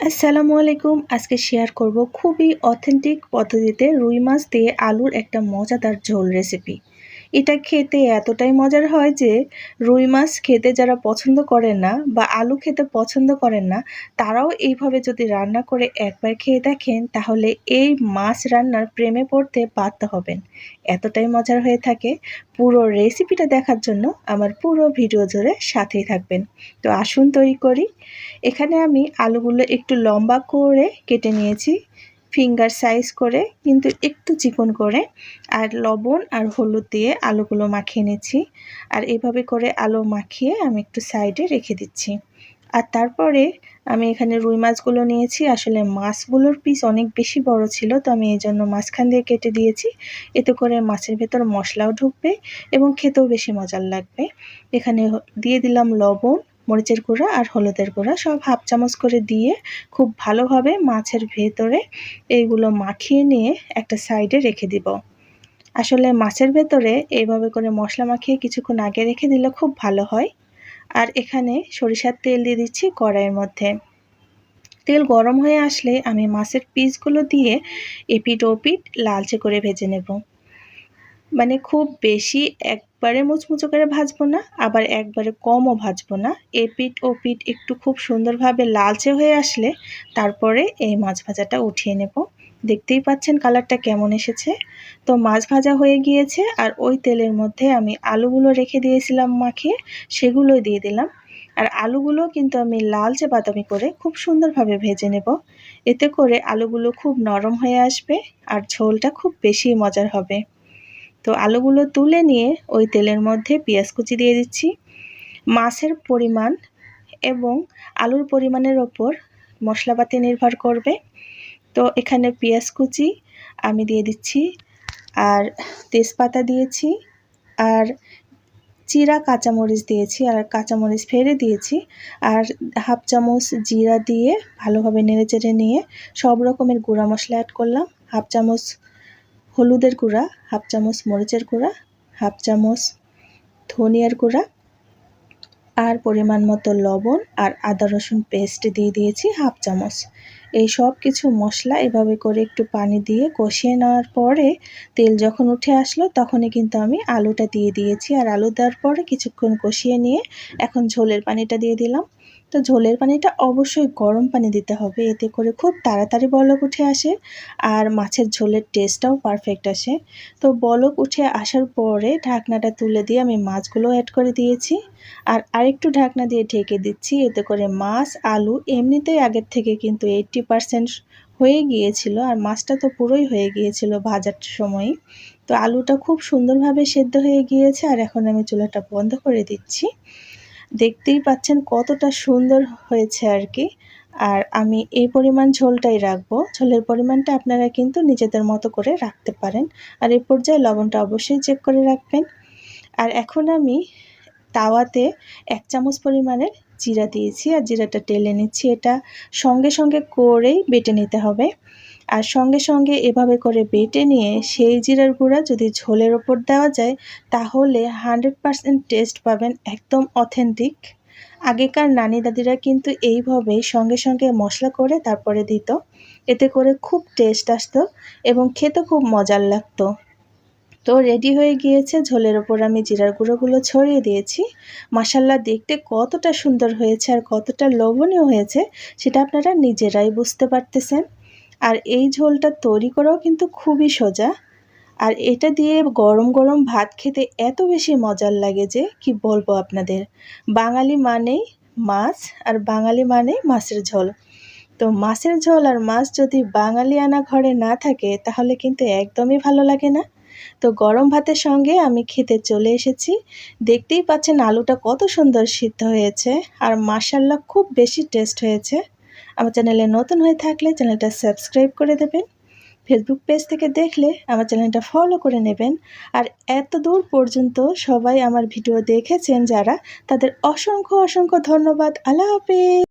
আসসালামু আলাইকুম। আজকে শেয়ার করব খুবই অথেন্টিক পদ্ধতিতে রুই মাছ দিয়ে আলুর একটা মজাদার ঝোল রেসিপি এটা খেতে এতটাই মজার হয় যে রুই মাছ খেতে যারা পছন্দ করেন না বা আলু খেতে পছন্দ করেন না, তারাও এইভাবে যদি রান্না করে একবার খেয়ে দেখেন, তাহলে এই মাছ রান্নার প্রেমে পড়তে বাধ্য হবেন। এতটাই মজার হয়ে থাকে পুরো রেসিপিটা দেখার জন্য আমার পুরো ভিডিও জুড়ে সাথেই থাকবেন। তো আসুন তৈরি করি। এখানে আমি আলুগুলো একটু লম্বা করে কেটে নিয়েছি। ফিঙ্গার সাইজ করে কিন্তু একটু চিকন করে, আর লবণ আর হলুদ দিয়ে আলুগুলো মাখিয়ে নিচ্ছি। আর এভাবে করে আলু মাখিয়ে আমি একটু সাইডে রেখে দিচ্ছি। আর তারপরে আমি এখানে রুই মাছগুলো নিয়েছি। আসলে মাছগুলোর পিস অনেক বেশি বড় ছিল, তো আমি এই জন্য মাঝখান দিয়ে কেটে দিয়েছি। এতে করে মাছের ভেতর মশলাও ঢুকবে এবং খেতেও বেশি মজার লাগবে। এখানে দিয়ে দিলাম লবণ মরিচের গুঁড়া আর হলুদের গুঁড়া সব হাফ চামচ করে দিয়ে খুব ভালোভাবে মাছের ভেতরে এইগুলো মাখিয়ে নিয়ে একটা সাইডে রেখে দিব। আসলে মাছের ভেতরে এইভাবে করে মশলা মাখিয়ে কিছুক্ষণ আগে রেখে দিলে খুব ভালো হয়। আর এখানে সরিষার তেল দিয়ে দিচ্ছি কড়াইয়ের মধ্যে। তেল গরম হয়ে আসলে আমি মাছের পিসগুলো দিয়ে এপিট ওপিট লালচে করে ভেজে নেব। মানে খুব বেশি একবারে মুচমুচো করে ভাজবো না, আবার একবারে কমও ভাজবো না। এ ও পিঠ একটু খুব সুন্দরভাবে লালচে হয়ে আসলে তারপরে এই মাছ ভাজাটা উঠিয়ে নেব। দেখতেই পাচ্ছেন কালারটা কেমন এসেছে। তো মাছ ভাজা হয়ে গিয়েছে আর ওই তেলের মধ্যে আমি আলুগুলো রেখে দিয়েছিলাম মাখিয়ে সেগুলোই দিয়ে দিলাম। আর আলুগুলো কিন্তু আমি লালচে বাদামি করে খুব সুন্দরভাবে ভেজে নেব। এতে করে আলুগুলো খুব নরম হয়ে আসবে আর ঝোলটা খুব বেশি মজার হবে। তো আলুগুলো তুলে নিয়ে ওই তেলের মধ্যে পেঁয়াজ কুচি দিয়ে দিচ্ছি। মাছের পরিমাণ এবং আলুর পরিমাণের ওপর মশলাপাতি নির্ভর করবে। তো এখানে পেঁয়াজ কুচি আমি দিয়ে দিচ্ছি আর তেজপাতা দিয়েছি আর চিরা কাঁচামরিচ দিয়েছি আর কাঁচামরিচ ফেলে দিয়েছি আর হাফ চামচ জিরা দিয়ে ভালোভাবে নেড়ে চেড়ে নিয়ে সব রকমের গুঁড়া মশলা অ্যাড করলাম। হাফ চামচ হলুদের গুঁড়া, হাফ চামচ মরিচের গুঁড়া, হাফ চামচ ধনিয়ার গুঁড়া, আর পরিমাণ মতো লবণ আর আদা রসুন পেস্ট দিয়ে দিয়েছি হাফ চামচ। এই সব কিছু মশলা এভাবে করে একটু পানি দিয়ে কষিয়ে নেওয়ার পরে তেল যখন উঠে আসলো, তখনই কিন্তু আমি আলুটা দিয়ে দিয়েছি। আর আলু দেওয়ার পরে কিছুক্ষণ কষিয়ে নিয়ে এখন ঝোলের পানিটা দিয়ে দিলাম। তো ঝোলের পানিটা অবশ্যই গরম পানি দিতে হবে, এতে করে খুব তাড়াতাড়ি বলক উঠে আসে আর মাছের ঝোলের টেস্টটাও পারফেক্ট আসে। তো বলক উঠে আসার পরে ঢাকনাটা তুলে দিয়ে আমি মাছগুলো অ্যাড করে দিয়েছি। আর আরেকটু ঢাকনা দিয়ে ঢেকে দিচ্ছি, এতে করে মাছ, আলু এমনিতেই আগের থেকে কিন্তু এইটটি পারসেন্ট হয়ে গিয়েছিল আর মাছটা তো পুরোই হয়ে গিয়েছিল ভাজার সময় তো আলুটা খুব সুন্দরভাবে সেদ্ধ হয়ে গিয়েছে আর এখন আমি চুলাটা বন্ধ করে দিচ্ছি। দেখতেই পাচ্ছেন কতটা সুন্দর হয়েছে আর কি। আর আমি এই পরিমাণ ঝোলটাই রাখব। ঝোলের পরিমাণটা আপনারা কিন্তু নিজেদের মতো করে রাখতে পারেন। আর এই পর্যায়ে লবণটা অবশ্যই চেক করে রাখবেন। আর এখন আমি তাওয়াতে এক চামচ পরিমাণের জিরা দিয়েছি আর জিরাটা টেলে নিচ্ছি। এটা সঙ্গে সঙ্গে করেই বেটে নিতে হবে। আর সঙ্গে সঙ্গে এভাবে করে বেটে নিয়ে সেই জিরার গুঁড়া যদি ঝোলের ওপর দেওয়া যায়, তাহলে হান্ড্রেড পারসেন্ট টেস্ট পাবেন একদম অথেন্টিক। আগেকার নানি দাদিরা কিন্তু এইভাবেই সঙ্গে সঙ্গে মশলা করে তারপরে দিত। এতে করে খুব টেস্ট আসতো এবং খেতে খুব মজার লাগতো। তো রেডি হয়ে গিয়েছে। ঝোলের ওপর আমি জিরার গুঁড়োগুলো ছড়িয়ে দিয়েছি। মাসাল্লা দেখতে কতটা সুন্দর হয়েছে আর কতটা লোভনীয় হয়েছে, সেটা আপনারা নিজেরাই বুঝতে পারতেছেন। আর এই ঝোলটা তৈরি করাও কিন্তু খুবই সোজা। আর এটা দিয়ে গরম গরম ভাত খেতে এত বেশি মজার লাগে যে, কি বলব আপনাদের? বাঙালি মানেই মাছ আর বাঙালি মানেই মাছের ঝোল। তো মাছের ঝোল আর মাছ যদি বাঙালি আনা ঘরে না থাকে, তাহলে কিন্তু একদমই ভালো লাগে না। তো গরম ভাতের সঙ্গে আমি খেতে চলে এসেছি। দেখতেই পাচ্ছেন আলুটা কত সুন্দর সিদ্ধ হয়েছে আর মাসাল্লা খুব বেশি টেস্ট হয়েছে। আমার চ্যানেলে নতুন হয়ে থাকলে চ্যানেলটা সাবস্ক্রাইব করে দেবেন। ফেসবুক পেজ থেকে দেখলে আমার চ্যানেলটা ফলো করে নেবেন। আর এত দূর পর্যন্ত সবাই আমার ভিডিও দেখেছেন যারা, তাদের অসংখ্য অসংখ্য ধন্যবাদ। আল্লাহ হাফিজ।